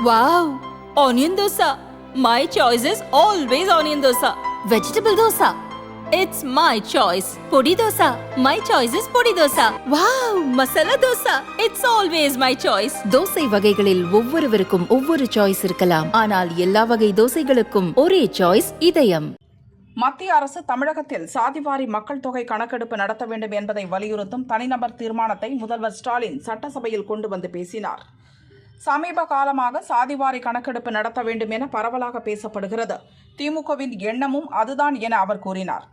Wow! Onion dosa. My choice is always onion dosa. Vegetable dosa. It's my choice. Podi dosa. My choice is podi dosa. Wow! Masala dosa. It's always my choice. Dosa வகைகளில் ஒவ்வொருவருக்கும் ஒவ்வொரு choice இருக்கலாம் ஆனால் எல்லா வகை தோசைகளுக்கும் ஒரே choice இதயம் மத்திய அரசு தமிழகத்தில் சாதிவாரி மக்கள் தொகை கணக்கெடுப்பு நடத்த வேண்டும் என்பதை வலியுறுத்தும் தனிநபர் தீர்மானத்தை முதல்வர் ஸ்டாலின் சட்டசபையில் கொண்டு வந்து பேசினார் சமீப காலமாக சாதிவாரி கணக்கெடுப்பு நடத்த வேண்டும் என பரவலாக பேசப்படுகிறது. திமுகவின் எண்ணமும் அதுதான் என அவர் கூறினார்.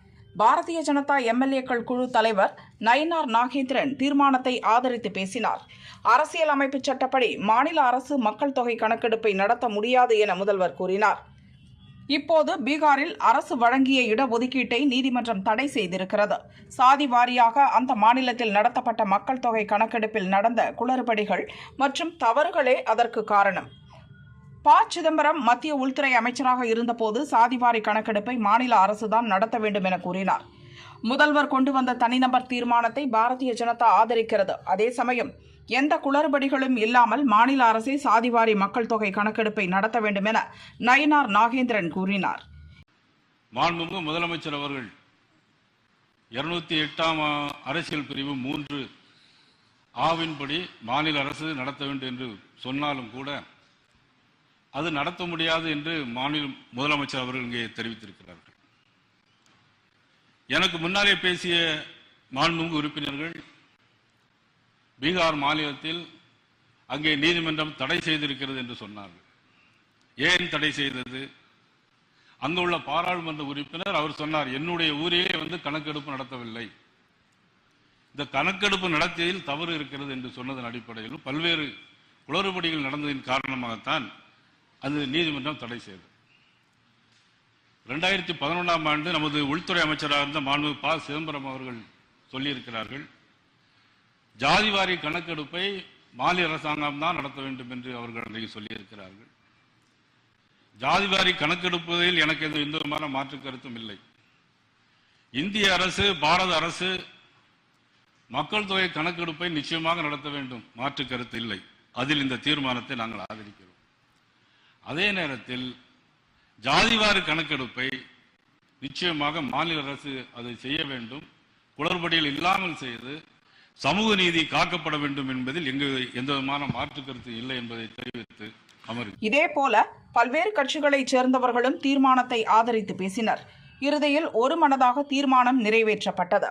பாரதிய ஜனதா எம்எல்ஏக்கள் குழு தலைவர் நயினார் நாகேந்திரன் தீர்மானத்தை ஆதரித்து பேசினார். அரசியல் அமைப்பு சட்டப்படி மாநில அரசு மக்கள் தொகை கணக்கெடுப்பை நடத்த முடியாது என முதல்வர் கூறினார். இப்போது பீகாரில் அரசு வழங்கிய இடஒதுக்கீட்டை நீதிமன்றம் தடை செய்திருக்கிறது. சாதி வாரியாக அந்த மாநிலத்தில் நடத்தப்பட்ட மக்கள் தொகை கணக்கெடுப்பில் நடந்த குளறுபடிகள் மற்றும் தவறுகளே அதற்கு காரணம். ப. சிதம்பரம் மத்திய உள்துறை அமைச்சராக இருந்தபோது சாதிவாரி கணக்கெடுப்பை மாநில அரசுதான் நடத்த வேண்டும் என கூறினார். முதல்வர் கொண்டு வந்த தனிநபர் தீர்மானத்தை பாரதிய ஜனதா ஆதரிக்கிறது. அதே சமயம் எந்த குளறுபடிகளும் இல்லாமல் மாநில அரசே சாதிவாரி மக்கள் தொகை கணக்கெடுப்பை நடத்த வேண்டும் என நயினார் நாகேந்திரன் கூறினார். மாண்புமிகு முதலமைச்சர் அவர்கள் இருநூத்தி எட்டாம் அரசியல் பிரிவு மூன்று ஆவின்படி மாநில அரசு நடத்த வேண்டும் என்று சொன்னாலும் கூட அது நடத்த முடியாது என்று மாநில முதலமைச்சர் அவர்கள் இங்கே தெரிவித்திருக்கிறார்கள். எனக்கு முன்னாலே பேசிய மாண்புமிகு உறுப்பினர்கள் பீகார் மாநிலத்தில் அங்கே நீதிமன்றம் தடை செய்திருக்கிறது என்று சொன்னார்கள். ஏன் தடை செய்தது? அங்குள்ள பாராளுமன்ற உறுப்பினர் அவர் சொன்னார் என்னுடைய ஊரிலே வந்து கணக்கெடுப்பு நடத்தவில்லை. இந்த கணக்கெடுப்பு நடத்தியதில் தவறு இருக்கிறது என்று சொன்னதன் அடிப்படையில் பல்வேறு குளறுபடிகள் நடந்ததின் காரணமாகத்தான் அது நீதிமன்றம் தடை செய்தது. ரெண்டாயிரத்தி பதினொன்றாம் ஆண்டு நமது உள்துறை அமைச்சராக இருந்த மாண்பு ப. சிதம்பரம் அவர்கள் சொல்லியிருக்கிறார்கள் ஜாதிவாரி கணக்கெடுப்பை மாநில அரசாங்கம் தான் நடத்த வேண்டும் என்று அவர்கள் அன்றைக்கு சொல்லியிருக்கிறார்கள். ஜாதிவாரி கணக்கெடுப்பதில் எனக்கு எந்த எந்த விதமான மாற்று கருத்தும் இல்லை. இந்திய அரசு பாரத அரசு மக்கள் தொகை கணக்கெடுப்பை நிச்சயமாக நடத்த வேண்டும். மாற்று கருத்து இல்லை. அதில் இந்த தீர்மானத்தை நாங்கள் ஆதரிக்கிறோம். அதே நேரத்தில் ஜாதிவாரி கணக்கெடுப்பை நிச்சயமாக மாநில அரசு அதை செய்ய வேண்டும். குளறுபடியில் இல்லாமல் செய்து சமூக நீதி காக்கப்பட வேண்டும் என்பதில் எங்கு எந்த விதமான மாற்று கருத்து இல்லை என்பதை தெரிவித்து அவர் இதே போல பல்வேறு கட்சிகளைச் சேர்ந்தவர்களும் தீர்மானத்தை ஆதரித்து பேசினர். இறுதியில் ஒரு மனதாக தீர்மானம் நிறைவேற்றப்பட்டது.